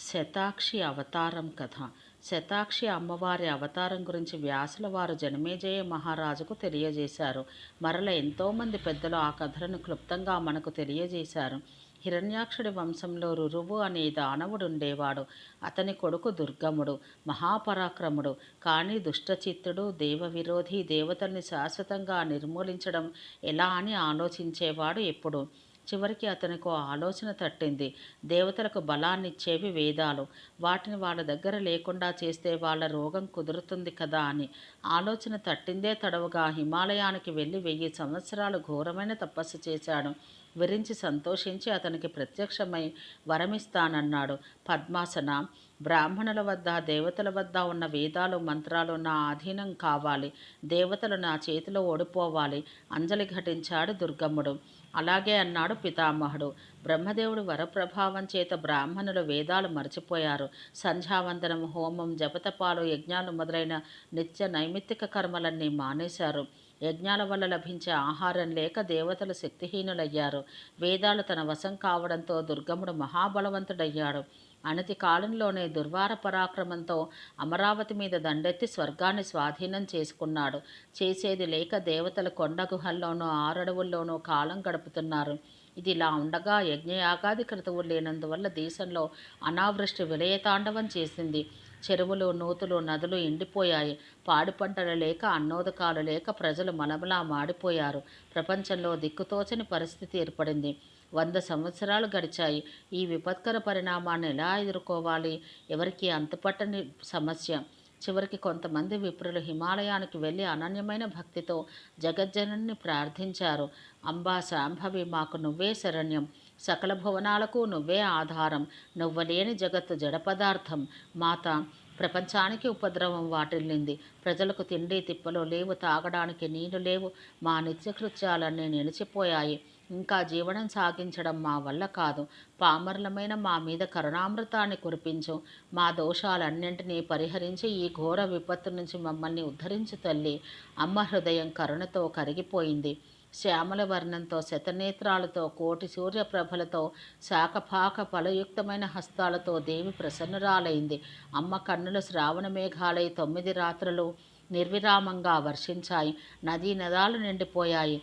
శతాక్షి అవతారం కథ. శతాక్షి అమ్మవారి అవతారం గురించి వ్యాసుల వారు జనమేజయ మహారాజుకు తెలియజేశారు. మరల ఎంతోమంది పెద్దలు ఆ కథలను క్లుప్తంగా మనకు తెలియజేశారు. హిరణ్యాక్షుడి వంశంలో రురువు అనే దానవుడు ఉండేవాడు. అతని కొడుకు దుర్గముడు మహాపరాక్రముడు. కానీ దుష్టచిత్తుడు దేవ విరోధి దేవతల్ని శాశ్వతంగా నిర్మూలించడం ఎలా అని ఆలోచించేవాడు ఎప్పుడు? చివరికి అతనికి ఆలోచన తట్టింది. దేవతలకు బలాన్నిచ్చేవి వేదాలు. వాటిని వాళ్ళ దగ్గర లేకుండా చేస్తే వాళ్ళ రోగం కుదురుతుంది కదా అని. ఆలోచన తట్టిందే తడవుగా హిమాలయానికి వెళ్ళి వెయ్యి సంవత్సరాలు ఘోరమైన తపస్సు చేశాడు. విరించి సంతోషించి అతనికి ప్రత్యక్షమై వరమిస్తానన్నాడు. పద్మాసన బ్రాహ్మణుల వద్ద దేవతల వద్ద ఉన్న వేదాలు మంత్రాలు నా ఆధీనం కావాలి. దేవతలు నా చేతిలో ఓడిపోవాలి. అంజలి ఘటించాడు దుర్గమ్ముడు. అలాగే అన్నాడు పితామహుడు. బ్రహ్మదేవుడు వరప్రభావం చేత బ్రాహ్మణులు వేదాలు మర్చిపోయారు. సంధ్యావందనం హోమం జపతపాలు యజ్ఞాలు మొదలైన నిత్య నైమిత్తిక కర్మలన్నీ మానేశారు. యజ్ఞాల వల్ల లభించే ఆహారం లేక దేవతలు శక్తిహీనులయ్యారు. వేదాలు తన వశం కావడంతో దుర్గముడు మహాబలవంతుడయ్యాడు. అనతి కాలంలోనే దుర్వార పరాక్రమంతో అమరావతి మీద దండెత్తి స్వర్గాన్ని స్వాధీనం చేసుకున్నాడు. చేసేది లేక దేవతలు కొండ గుహల్లోనూ ఆరడవుల్లోనూ కాలం గడుపుతున్నారు. ఇది ఇలా ఉండగా యజ్ఞయాగాది క్రతువులు లేనందువల్ల దేశంలో అనావృష్టి విలయతాండవం చేసింది. చెరువులు నూతులు నదులు ఎండిపోయాయి. పాడి పంటలు లేక అన్నోదకాలు లేక ప్రజలు మలమలా మాడిపోయారు. ప్రపంచంలో దిక్కుతోచని పరిస్థితి ఏర్పడింది. వంద సంవత్సరాలు గడిచాయి. ఈ విపత్కర పరిణామాన్ని ఎలా ఎదుర్కోవాలి? ఎవరికి అంతుపట్టని సమస్య? చివరికి కొంతమంది విప్రులు హిమాలయానికి వెళ్ళి అనన్యమైన భక్తితో జగజ్జనని ప్రార్థించారు. అంబా శాంభవి మాకు నువ్వే శరణ్యం. సకల భువనాలకు నువ్వే ఆధారం. నువ్వలేని జగత్తు జడ పదార్థం. మాత ప్రపంచానికి ఉపద్రవం వాటిల్లింది. ప్రజలకు తిండి తిప్పలు లేవు తాగడానికి నీళ్ళు లేవు. మా నిత్యకృత్యాలన్నీ నిలిచిపోయాయి. ఇంకా జీవనం సాగించడం మా వల్ల కాదు. పామరులమైన మా మీద కరుణామృతాన్ని కురిపించు. మా దోషాలన్నింటినీ పరిహరించి ఈ ఘోర విపత్తు నుంచి మమ్మల్ని ఉద్ధరించు తల్లి. అమ్మ హృదయం కరుణతో కరిగిపోయింది. శ్యామల వర్ణంతో శతనేత్రాలతో కోటి సూర్యప్రభలతో శాఖపాక ఫలయుక్తమైన హస్తాలతో దేవి ప్రసన్నురాలైంది. అమ్మ కన్నుల శ్రావణ మేఘాలై తొమ్మిది రాత్రులు నిర్విరామంగా వర్షించాయి. నదీ నదాలు నిండిపోయాయి.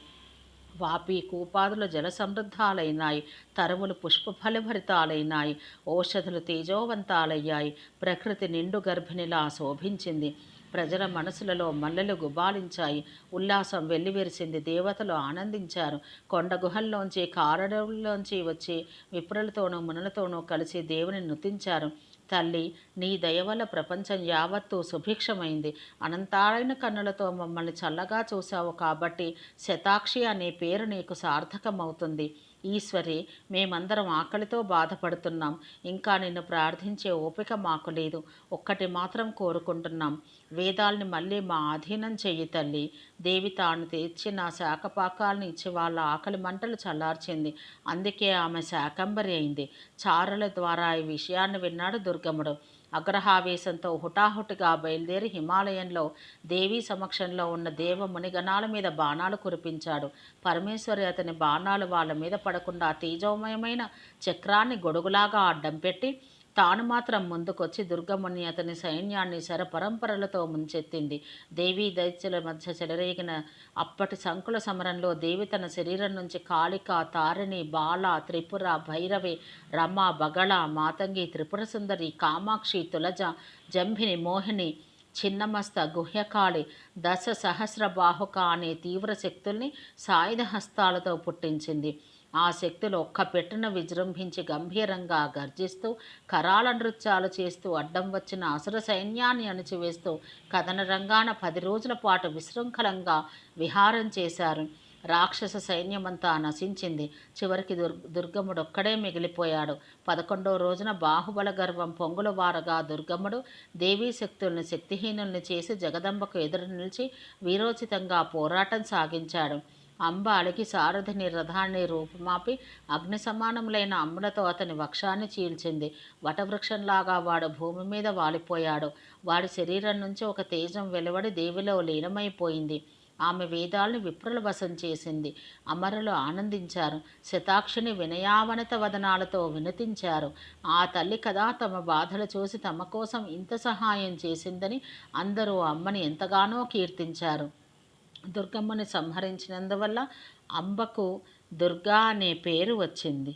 వాపి కూపాదులు జల సమృద్ధాలైనాయి తరువులు పుష్పఫలభరితాలైనాయి ఔషధులు తేజోవంతాలయ్యాయి ప్రకృతి నిండు గర్భిణిలా శోభించింది. ప్రజల మనసులలో మల్లెలు గుబాలించాయి. ఉల్లాసం వెల్లివిరిసింది. దేవతలు ఆనందించారు. కొండ గుహల్లోంచి కారడవుల్లోంచి వచ్చి విప్రులతోనూ మునులతోనూ కలిసి దేవుని నృతించారు. తల్లి నీ దయవల ప్రపంచం యావత్తూ సుభిక్షమైంది. అనంతారైన కన్నులతో మమ్మల్ని చల్లగా చూశావు కాబట్టి శతాక్షి అనే పేరు నీకు సార్థకమవుతుంది. ఈశ్వరి మేమందరం ఆకలితో బాధపడుతున్నాం. ఇంకా నిన్ను ప్రార్థించే ఓపిక మాకు లేదు. ఒక్కటి మాత్రం కోరుకుంటున్నాం. వేదాల్ని మళ్ళీ మా ఆధీనం చెయ్యి తల్లి. దేవి తాను తెచ్చిన శాఖపాకాలను ఇచ్చి వాళ్ళ ఆకలి మంటలు చల్లార్చింది. అందుకే ఆమె శాకంబరి అయింది. చారుల ద్వారా ఈ విషయాన్ని విన్నాడు దుర్గముడు. అగ్రహావేశంతో హుటాహుటిగా బయలుదేరి హిమాలయంలో దేవీ సమక్షంలో ఉన్న దేవ మునిగణాల మీద బాణాలు కురిపించాడు. పరమేశ్వరి అతని బాణాలు వాళ్ళ మీద పడకుండా తేజోమయమైన చక్రాన్ని గొడుగులాగా అడ్డం పెట్టి తాను మాత్రం ముందుకొచ్చి దుర్గముని అతని సైన్యాన్ని శరపరంపరలతో ముంచెత్తింది. దేవీ దైత్యుల మధ్య చెలరేగిన అప్పటి సంకుల సమరంలో దేవి తన శరీరం నుంచి కాళిక తారిణి బాల త్రిపుర భైరవి రమ బగళ మాతంగి త్రిపుర సుందరి కామాక్షి తులజ జంభిని మోహిని చిన్నమస్త గుహ్యకాళి దశ సహస్ర బాహుక అనే తీవ్ర శక్తుల్ని సాయుధ హస్తాలతో పుట్టించింది. ఆ శక్తులు ఒక్క పెట్టున విజృంభించి గంభీరంగా గర్జిస్తూ కరాల నృత్యాలు చేస్తూ అడ్డం వచ్చిన అసుర సైన్యాన్ని అణిచివేస్తూ కథన రంగాన పది రోజుల పాటు విశృంఖలంగా విహారం చేశారు. రాక్షస సైన్యమంతా నశించింది. చివరికి దుర్ దుర్గముడొక్కడే మిగిలిపోయాడు. పదకొండో రోజున బాహుబల గర్వం పొంగుల వారగా దుర్గముడు దేవీ శక్తుల్ని శక్తిహీనుల్ని చేసి జగదంబకు ఎదురు నిలిచి వీరోచితంగా పోరాటం సాగించాడు. అంబ సారథిని రథాన్ని రూపుమాపి అగ్ని సమానములైన అమ్ములతో అతని వక్షాన్ని చీల్చింది. వటవృక్షంలాగా వాడు భూమి మీద వాలిపోయాడు. వాడి శరీరం నుంచి ఒక తేజం వెలువడి దేవిలో లీనమైపోయింది. ఆమె వేదాలను విప్రలవశం చేసింది. అమరులు ఆనందించారు. శతాక్షిని వినయావనత వదనాలతో వినతించారు. ఆ తల్లి కదా తమ బాధలు చూసి తమ కోసం ఇంత సహాయం చేసిందని అందరూ అమ్మని ఎంతగానో కీర్తించారు. దుర్గమ్మని సంహరించినందువల్ల అంబకు దుర్గా అనే పేరు వచ్చింది.